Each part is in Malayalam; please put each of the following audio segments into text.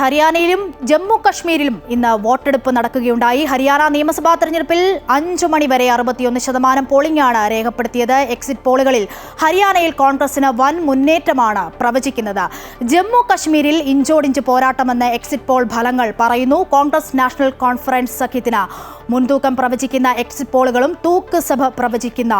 ഹരിയാനയിലും ജമ്മു കശ്മീരിലും ഇന്ന് വോട്ടെടുപ്പ് നടക്കുകയുണ്ടായി. ഹരിയാന നിയമസഭാ തെരഞ്ഞെടുപ്പിൽ അഞ്ചു മണി വരെ അറുപത്തിയൊന്ന് ശതമാനം പോളിംഗാണ് രേഖപ്പെടുത്തിയത്. എക്സിറ്റ് പോളുകളിൽ ഹരിയാനയിൽ കോൺഗ്രസിന് വൻ മുന്നേറ്റമാണ് പ്രവചിക്കുന്നത്. ജമ്മു കശ്മീരിൽ ഇഞ്ചോടിഞ്ച് പോരാട്ടമെന്ന് എക്സിറ്റ് പോൾ ഫലങ്ങൾ പറയുന്നു. കോൺഗ്രസ് നാഷണൽ കോൺഫറൻസ് സഖ്യത്തിന് മുൻതൂക്കം പ്രവചിക്കുന്ന എക്സിറ്റ് പോളുകളും തൂക്ക് സഭ പ്രവചിക്കുന്ന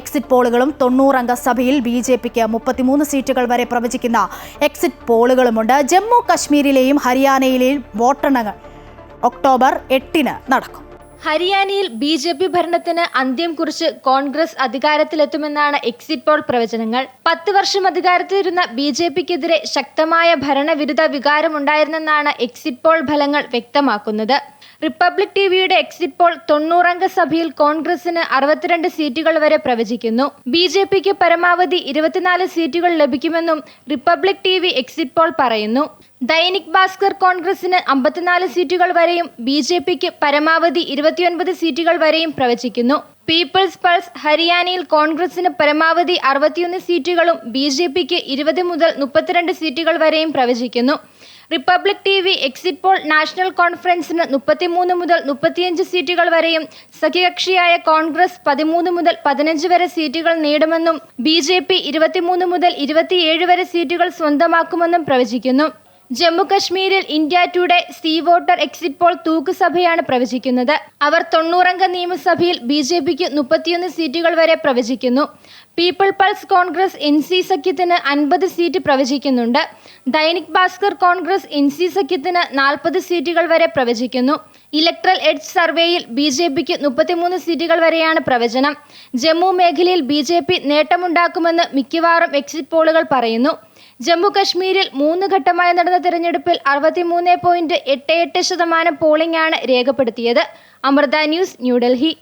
എക്സിറ്റ് പോളുകളും തൊണ്ണൂറംഗ സഭയിൽ ബി ജെ പിക്ക് മുപ്പത്തിമൂന്ന് സീറ്റുകൾ വരെ പ്രവചിക്കുന്ന എക്സിറ്റ് പോളുകളുമുണ്ട്. ജമ്മു കശ്മീരിലെയും ഹരിയാനയിലെയും വോട്ടെണ്ണങ്ങൾ ഒക്ടോബർ എട്ടിന് നടക്കും. ഹരിയാനയിൽ ബി ജെ പി ഭരണത്തിന് അന്ത്യം കുറിച്ച് കോൺഗ്രസ് അധികാരത്തിലെത്തുമെന്നാണ് എക്സിറ്റ് പോൾ പ്രവചനങ്ങൾ. പത്ത് വർഷം അധികാരത്തിലിരുന്ന ബി ജെ പിക്കെതിരെ ശക്തമായ ഭരണവിരുദ്ധ വികാരമുണ്ടായിരുന്നെന്നാണ് എക്സിറ്റ് പോൾ ഫലങ്ങൾ വ്യക്തമാക്കുന്നത്. റിപ്പബ്ലിക് ടിവിയുടെ എക്സിറ്റ് പോൾ തൊണ്ണൂറംഗ സഭയിൽ കോൺഗ്രസിന് അറുപത്തിരണ്ട് സീറ്റുകൾ വരെ പ്രവചിക്കുന്നു. ബി ജെ പിക്ക് പരമാവധി ഇരുപത്തിനാല് സീറ്റുകൾ ലഭിക്കുമെന്നും republic T V exit poll പറയുന്നു. ദൈനിക് ഭാസ്കർ കോൺഗ്രസിന് അമ്പത്തിനാല് സീറ്റുകൾ വരെയും ബി ജെ പിക്ക് പരമാവധി ഇരുപത്തിയൊൻപത് സീറ്റുകൾ വരെയും പ്രവചിക്കുന്നു. പീപ്പിൾസ് പൾസ് ഹരിയാനയിൽ കോൺഗ്രസിന് പരമാവധി അറുപത്തിയൊന്ന് സീറ്റുകളും ബി ജെ പിക്ക് ഇരുപത് മുതൽ മുപ്പത്തിരണ്ട് സീറ്റുകൾ വരെയും പ്രവചിക്കുന്നു. Republic T V exit poll national കോൺഫറൻസിന് മുപ്പത്തിമൂന്ന് മുതൽ മുപ്പത്തിയഞ്ച് സീറ്റുകൾ വരെയും സഖ്യകക്ഷിയായ കോൺഗ്രസ് പതിമൂന്ന് മുതൽ പതിനഞ്ച് വരെ സീറ്റുകൾ നേടുമെന്നും ബി ജെ പി ഇരുപത്തിമൂന്ന് മുതൽ ഇരുപത്തിയേഴ് വരെ സീറ്റുകൾ സ്വന്തമാക്കുമെന്നും പ്രവചിക്കുന്നു. ജമ്മു കശ്മീരിൽ India Today C voter exit poll തൂക്കുസഭയാണ് പ്രവചിക്കുന്നത്. അവർ തൊണ്ണൂറംഗ നിയമസഭയിൽ ബി ജെ പിക്ക് മുപ്പത്തിയൊന്ന് സീറ്റുകൾ വരെ പ്രവചിക്കുന്നു. People pulse Congress N C സഖ്യത്തിന് അൻപത് സീറ്റ് പ്രവചിക്കുന്നുണ്ട്. ദൈനിക് ഭാസ്കർ കോൺഗ്രസ് എൻ സി സഖ്യത്തിന് നാൽപ്പത് സീറ്റുകൾ വരെ പ്രവചിക്കുന്നു. ഇലക്ട്രൽ എഡ്ജ് സർവേയിൽ ബി ജെ പിക്ക് മുപ്പത്തിമൂന്ന് സീറ്റുകൾ വരെയാണ് പ്രവചനം. ജമ്മു മേഖലയിൽ ബി ജെ പി നേട്ടമുണ്ടാക്കുമെന്ന് മിക്കവാറും എക്സിറ്റ് പോളുകൾ പറയുന്നു. ജമ്മു കശ്മീരിൽ മൂന്ന് ഘട്ടമായി നടന്ന തെരഞ്ഞെടുപ്പിൽ അറുപത്തിമൂന്ന് പോയിന്റ് എട്ട് എട്ട് ശതമാനം പോളിംഗ് ആണ് രേഖപ്പെടുത്തിയത്. അമൃത ന്യൂസ് ന്യൂഡൽഹി.